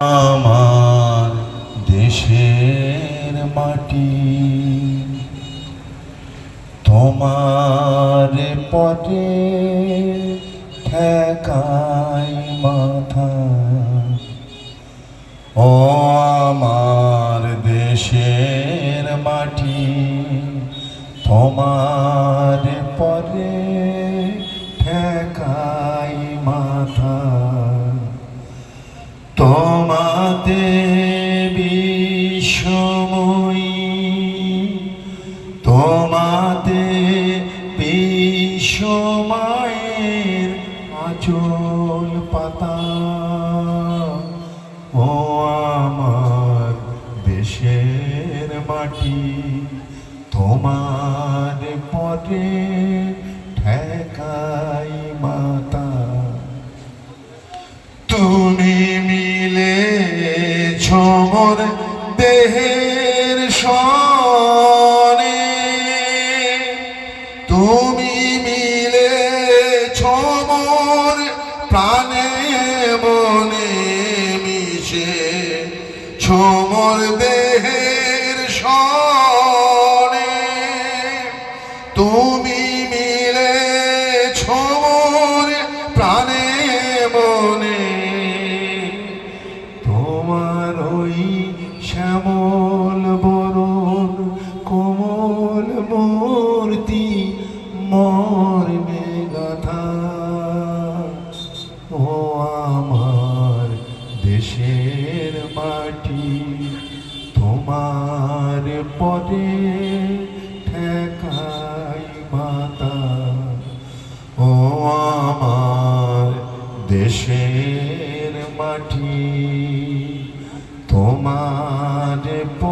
আমার দেশের মাটি। তোমার পটে ঠেকাই মাথা। ও আমার দেশের মাটি তোমার পরে তোমাতে বিশ্বময়ী তোমাতে বিশ্বমায়ের আচল পাতা। ও আমার দেশের মাটি তোমার পরে মোর দেহের সনে। তুমি মিলে ছমর প্রাণে মনে মিশে। ছমর দেহের শ্যামল বরণ কোমল মূর্তি মর্মে গাথা ও আমার দেশের মাটি, তোমার পরে ঠেকাই মাতা। ও আমার দেশের মাটি, তোমার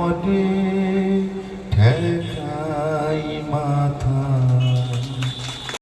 পরে